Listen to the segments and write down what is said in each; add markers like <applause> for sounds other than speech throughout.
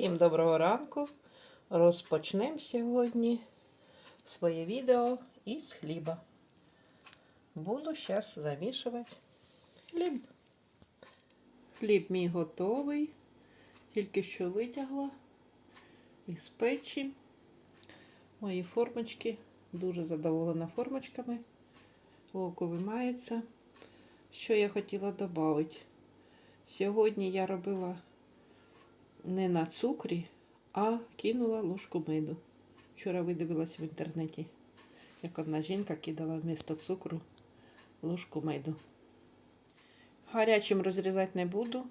Всім доброго ранку. Розпочнемо сьогодні своє відео із хліба. Буду зараз замішувати хліб. Хліб мій готовий. Тільки що витягла із печі. Мої формочки. Дуже задоволена формочками. Око вимається. Що я хотіла додати? Сьогодні я робила не на цукрі, а кинула ложку меду. Вчора видивилась в інтернеті, як одна жінка кидала вмісто цукру ложку меду. Гарячим розрізати не буду,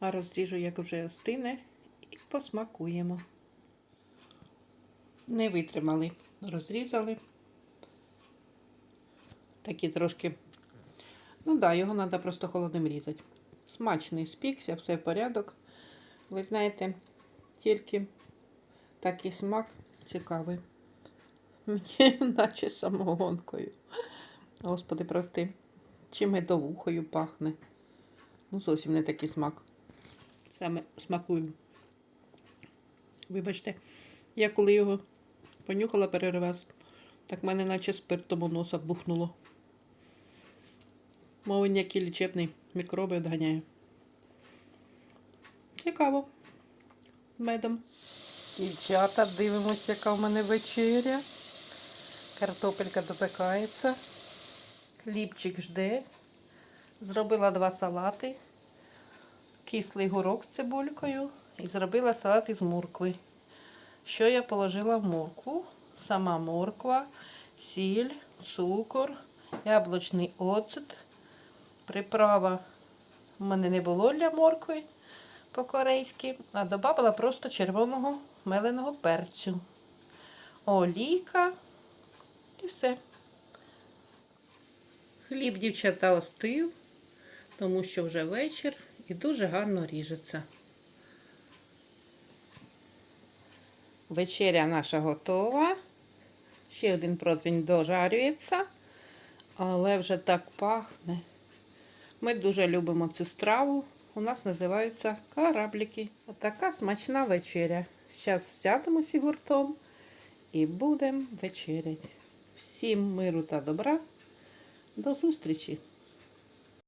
а розріжу, як вже остине, і посмакуємо. Не витримали, розрізали. Такі трошки. Ну так, да, його треба просто холодним різати. Смачний спікся, все в порядок. Ви знаєте, тільки такий смак цікавий. Мені <laughs> наче самогонкою. Господи, прости, чи медовухою пахне. Ну, зовсім не такий смак. Саме смакую. Вибачте, я коли його понюхала перший так в мене наче спиртом у носа бухнуло. Мов який лічебний мікроби відганяє. Цікаво. Медом. Дівчата, дивимося, яка в мене вечеря. Картопелька допекається. Хлібчик жде. Зробила два салати. Кислий горох з цибулькою. І зробила салат із моркви. Що я положила в моркву? Сама морква, сіль, цукор, яблучний оцет. Приправа в мене не було для моркви по-корейськи, а додала просто червоного меленого перцю, олійка і все. Хліб, дівчата, остив, тому що вже вечір і дуже гарно ріжеться. Вечеря наша готова. Ще один противень дожарюється, але вже так пахне. Ми дуже любимо цю страву. У нас називаються кораблики. Отака смачна вечеря. Зараз сядемося гуртом і будемо вечеряти. Всім миру та добра. До зустрічі!